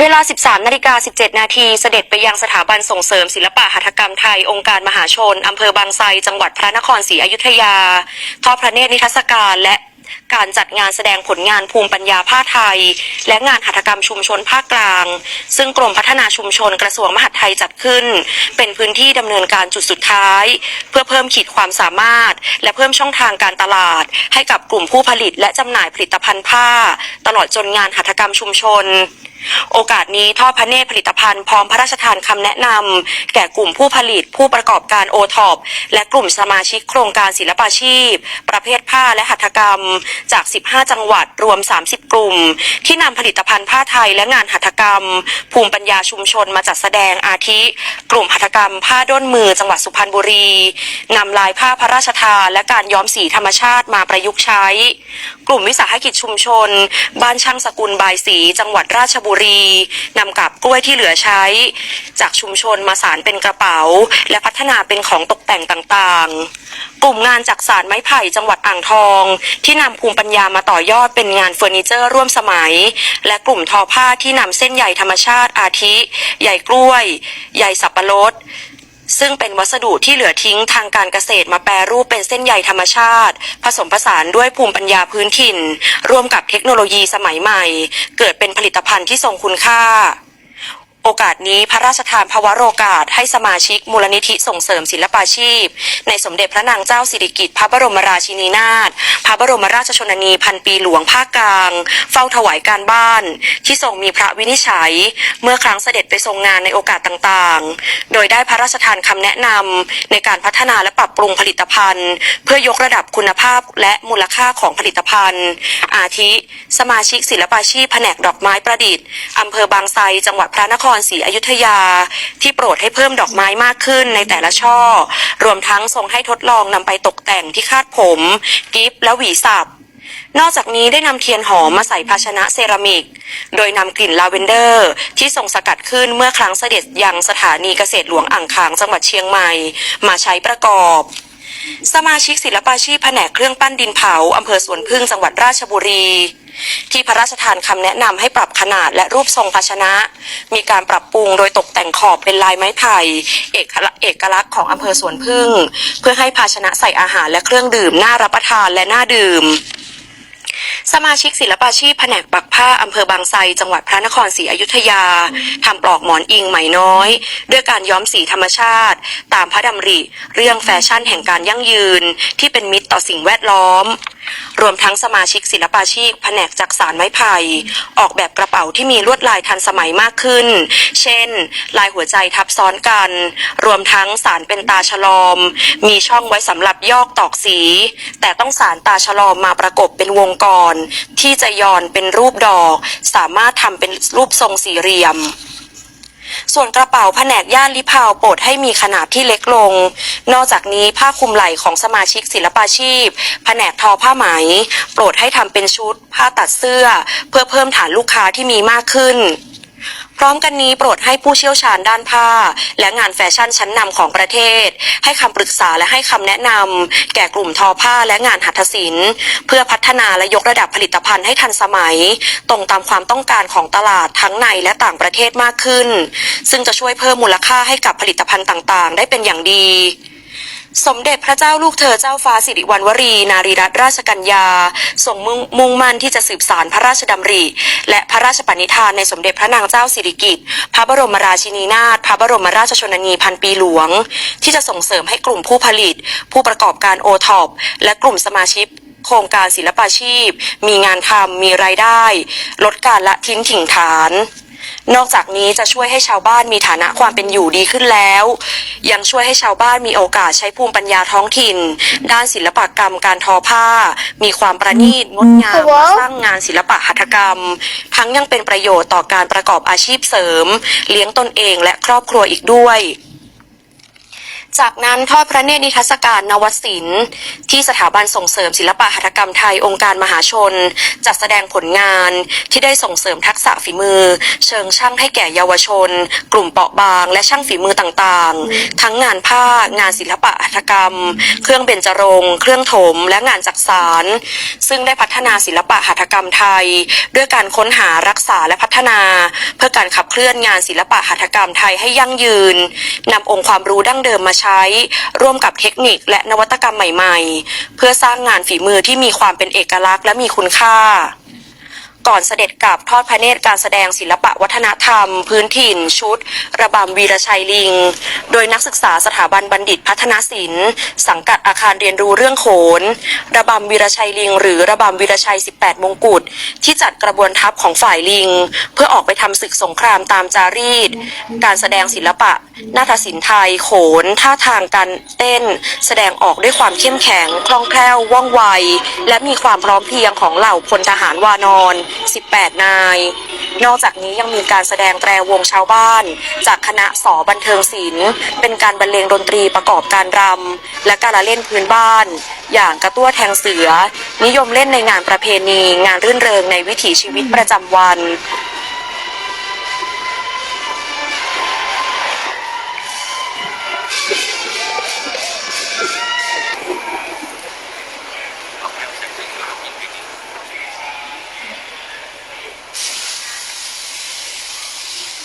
เวลา 13 นาฬิกา 17 นาที เสด็จไปยังสถาบันส่งเสริมศิลปะหัตถกรรมไทย องค์การมหาชน อำเภอบางไทร จังหวัดพระนครศรีอยุธยา ทอดพระเนตรนิทรรศการและการจัดงานแสดงผลงานภูมิปัญญาผ้าไทย และงานหัตถกรรมชุมชนภาคกลาง ซึ่งกรมพัฒนาชุมชนกระทรวงมหาดไทยจัดขึ้น เป็นพื้นที่ดำเนินการจุดสุดท้าย เพื่อเพิ่มขีดความสามารถ และเพิ่มช่องทางการตลาด ให้กับกลุ่มผู้ผลิต และจำหน่ายผลิตภัณฑ์ผ้า ตลอดจนงานหัตถกรรมชุมชนโอกาสนี้ทอดพระเนตรผลิตภัณฑ์พร้อมพระราชทานคำแนะนำแก่กลุ่มผู้ผลิตผู้ประกอบการโอท็อปและกลุ่มสมาชิกโครงการศิลปาชีพ ประเภทผ้าและหัตถกรรมจาก 15 จังหวัดรวม 30 กลุ่ม ที่นำผลิตภัณฑ์ผ้าไทยและงานหัตถกรรม ภูมิปัญญาชุมชนมาจัดแสดงอาทิ กลุ่มหัตถกรรม ผ้าด้นมือจังหวัดสุพรรณบุรีนำลายผ้าพระราชทานและการย้อมสีธรรมชาติมาประยุกต์ใช้ กลุ่มวิสาหกิจชุมชน บ้านช่างสกุลบายสี จังหวัดราชบุรีนำกับกล้วยที่เหลือใช้ จากชุมชนมาสารเป็นกระเป๋า และพัฒนาเป็นของตกแต่งต่างๆ กลุ่มงานจากสารไม้ไผ่จังหวัดอ่างทอง ที่นำภูมิปัญญามาต่อยอดเป็นงานเฟอร์นิเจอร์ร่วมสมัย และกลุ่มทอผ้าที่นำเส้นใยธรรมชาติอาทิ ใยกล้วย ใยสับปะรดซึ่งเป็นวัสดุที่เหลือทิ้งทางการเกษตรมาแปรรูปเป็นเส้นใยธรรมชาติ ผสมผสานด้วยภูมิปัญญาพื้นถิ่น ร่วมกับเทคโนโลยีสมัยใหม่ เกิดเป็นผลิตภัณฑ์ที่ทรงคุณค่า โอกาสนี้พระราชทานภวโรกาสให้สมาชิกมูลนิธิส่งเสริมศิลปาชีพ ในสมเด็จพระนางเจ้าสิริกิติ์พระบรมราชินีนาถพระบรมราชชนนีพันปีหลวงภาคกลาง เฝ้าถวายการบ้าน ที่ทรงมีพระวินิจฉัย เมื่อครั้งเสด็จไปทรงงานในโอกาสต่างๆ โดยได้พระราชทานคำแนะนำในการพัฒนาและปรับปรุงผลิตภัณฑ์ เพื่อยกระดับคุณภาพและมูลค่าของผลิตภัณฑ์ อาทิ สมาชิกศิลปาชีพแผนกดอกไม้ประดิษฐ์อำเภอบางไทรจังหวัดพระนครศรีอยุธยา ที่โปรดให้เพิ่มดอกไม้มากขึ้นในแต่ละช่อ รวมทั้งทรงให้ทดลองนำไปตกแต่งที่คาดผม กิฟและหวีสับนอกจากนี้ได้นำเทียนหอมมาใส่ภาชนะเซรามิก โดยนำกลิ่นลาเวนเดอร์ ที่ทรงสกัดขึ้นเมื่อครั้งเสด็จยังสถานีเกษตรหลวงอ่างขางจังหวัดเชียงใหม่ มาใช้ประกอบ สมาชิกศิลปาชีพแผนกเครื่องปั้นดินเผาอำเภอสวนพึ่งจังหวัดราชบุรี ที่พระราชทานคำแนะนำให้ปรับขนาดและรูปทรงภาชนะ มีการปรับปรุงโดยตกแต่งขอบเป็นลายไม้ไผ่เอกเอกลักษณ์ของอำเภอสวนพึ่ง เพื่อให้ภาชนะใส่อาหารและเครื่องดื่มน่ารับประทานและน่าดื่ม สมาชิกศิลปาชีพแผนกปักผ้าอำเภอบางไทรจังหวัดพระนครศรีอยุธยาทำปลอกหมอนอิงไหมน้อย ด้วยการย้อมสีธรรมชาติ ตามพระดำริ เรื่องแฟชั่นแห่งการยั่งยืน ที่เป็นมิตรต่อสิ่งแวดล้อม รวมทั้งสมาชิกศิลปาชีพแผนกจักสารไม้ไผ่ออกแบบกระเป๋าที่มีลวดลายทันสมัยมากขึ้น เช่น ลายหัวใจทับซ้อนกัน รวมทั้งสารเป็นตาฉลอม มีช่องไว้สำหรับยอกตอกสี แต่ต้องสารตาฉลอมมาประกบเป็นวงกรที่จะย้อนเป็นรูปดอก สามารถทำเป็นรูปทรงสี่เหลี่ยม ส่วนกระเป๋าแผนกย่านลิพาวโปรดให้มีขนาดที่เล็กลง นอกจากนี้ผ้าคลุมไหล่ของสมาชิกศิลปาชีพ แผนกทอผ้าไหม โปรดให้ทำเป็นชุด ผ้าตัดเสื้อ เพื่อเพิ่มฐานลูกค้าที่มีมากขึ้น พร้อมกันนี้โปรดให้ผู้เชี่ยวชาญด้านผ้า และงานแฟชั่นชั้นนำของประเทศ ให้คำปรึกษาและให้คำแนะนำแก่กลุ่มทอผ้าและงานหัตถศิลป์ เพื่อพัฒนาและยกระดับผลิตภัณฑ์ให้ทันสมัย ตรงตามความต้องการของตลาดทั้งในและต่างประเทศมากขึ้น ซึ่งจะช่วยเพิ่มมูลค่าให้กับผลิตภัณฑ์ต่างๆ ได้เป็นอย่างดี สมเด็จพระเจ้าลูกเธอเจ้าฟ้าสิริวัณวรี นารีรัตนราชกัญญาทรงมุ่งมุ่งมั่นที่จะสืบสารพระราชดำริ และพระราชปณิธานในสมเด็จพระนางเจ้าสิริกิติ์พระบรมราชินีนาถพระบรมราชชนนีพันปีหลวง ที่จะส่งเสริมให้กลุ่มผู้ผลิต ผู้ประกอบการโอท็อปและกลุ่มสมาชิกโครงการศิลปาชีพ มีงานทำมีรายได้ ลดการละทิ้งถิ่งฐาน นอกจากนี้จะช่วยให้ชาวบ้านมีฐานะความเป็นอยู่ดีขึ้นแล้ว ยังช่วยให้ชาวบ้านมีโอกาสใช้ภูมิปัญญาท้องถิ่น ด้านศิลปกรรมการทอผ้า มีความประณีตงดงามและสร้างงานศิลปะหัตถกรรม ทั้งยังเป็นประโยชน์ต่อการประกอบอาชีพเสริม เลี้ยงตนเองและครอบครัวอีกด้วย จากนั้นทอดพระเนตรนิทรรศการนวศิลป์ที่สถาบันส่งเสริมศิลปะหัตถกรรมไทยองค์การมหาชน จัดแสดงผลงานที่ได้ส่งเสริมทักษะฝีมือ เชิงช่างให้แก่เยาวชน กลุ่มเปราะบาง และช่างฝีมือต่างๆ ทั้งงานผ้างานศิลปะหัตถกรรม เครื่องเบญจรงค์เครื่องถม และงานจักสานซึ่งได้พัฒนาศิลปะหัตถกรรมไทย ด้วยการค้นหารักษาและพัฒนา เพื่อการขับเคลื่อนงานศิลปะหัตถกรรมไทยให้ยั่งยืนนำองค์ความรู้ดั้งเดิมมาใช้ ร่วมกับเทคนิคและนวัตกรรมใหม่ ๆ เพื่อสร้างงานฝีมือที่มีความเป็นเอกลักษณ์และมีคุณค่า ก่อนเสด็จกลับทอดพระเนตรการแสดงศิลปะวัฒนธรรม พื้นถิ่น ชุด ระบำวีรชัยลิง โดยนักศึกษาสถาบันบัณฑิตพัฒนศิลป์ สังกัดอาคารเรียนรู้เรื่องโขน ระบำวีรชัยลิง หรือระบำวีรชัย 18 มงกุฎที่จัดกระบวนทัพของฝ่ายลิง เพื่อออกไปทำศึกสงครามตามจารีต การแสดงศิลปะ นาฏศิลป์ไทย โขน ท่าทางการเต้น แสดงออกด้วยความเข้มแข็ง คล่องแคล่ว ว่องไว และมีความพร้อมเพรียงของเหล่าพลทหารวานอน18 นาย นอกจากนี้ยังมีการแสดงแตรวงชาวบ้าน จากคณะสอบันเทิงศิลป์ เป็นการบรรเลงดนตรีประกอบการรำ และการละเล่นพื้นบ้าน อย่างกระตั้วแทงเสือ นิยมเล่นในงานประเพณี งานรื่นเริงในวิถีชีวิตประจำวัน